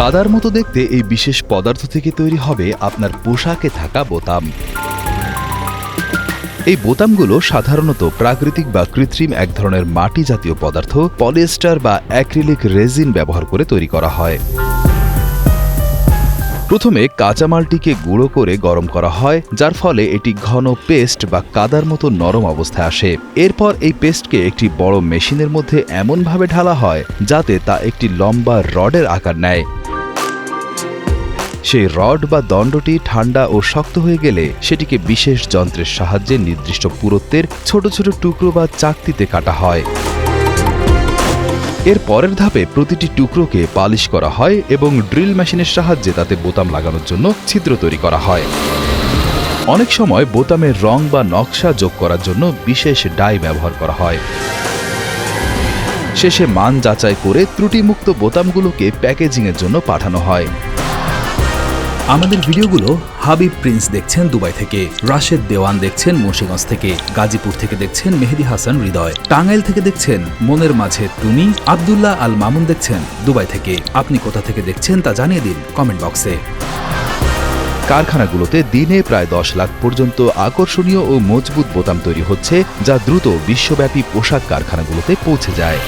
কাদার মতো দেখতে এই বিশেষ পদার্থ থেকে তৈরি হবে আপনার পোশাকে থাকা বোতাম। এই বোতামগুলো সাধারণত প্রাকৃতিক বা কৃত্রিম এক ধরনের মাটি জাতীয় পদার্থ, পলিয়েস্টার বা অ্যাক্রিলিক রেজিন ব্যবহার করে তৈরি করা হয়। প্রথমে কাঁচামালটিকে গুঁড়ো করে গরম করা হয়, যার ফলে এটি ঘন পেস্ট বা কাদার মতো নরম অবস্থায় আসে। এরপর এই পেস্টকে একটি বড় মেশিনের মধ্যে এমনভাবে ঢালা হয়, যাতে তা একটি লম্বা রডের আকার নেয়। সেই রড বা দণ্ডটি ঠান্ডা ও শক্ত হয়ে গেলে সেটিকে বিশেষ যন্ত্রের সাহায্যে নির্দিষ্ট পুরুত্বের ছোট ছোট টুকরো বা চাকতিতে কাটা হয়। এর পরের ধাপে প্রতিটি টুকরোকে পালিশ করা হয় এবং ড্রিল মেশিনের সাহায্যে তাতে বোতাম লাগানোর জন্য ছিদ্র তৈরি করা হয়। অনেক সময় বোতামের রং বা নকশা যোগ করার জন্য বিশেষ ডাই ব্যবহার করা হয়। শেষে মান যাচাই করে ত্রুটিমুক্ত বোতামগুলোকে প্যাকেজিংয়ের জন্য পাঠানো হয়। আমাদের ভিডিওগুলো হাবিব প্রিন্স দেখছেন দুবাই থেকে, রাশেদ দেওয়ান দেখছেন মুন্সিগঞ্জ থেকে, গাজীপুর থেকে দেখছেন মেহেদি হাসান হৃদয়, টাঙ্গাইল থেকে দেখছেন মনের মাঝে তুমি, আবদুল্লাহ আল মামুন দেখছেন দুবাই থেকে। আপনি কোথা থেকে দেখছেন তা জানিয়ে দিন কমেন্ট বক্সে। কারখানাগুলোতে দিনে প্রায় দশ লাখ পর্যন্ত আকর্ষণীয় ও মজবুত বোতাম তৈরি হচ্ছে, যা দ্রুত বিশ্বব্যাপী পোশাক কারখানাগুলোতে পৌঁছে যায়।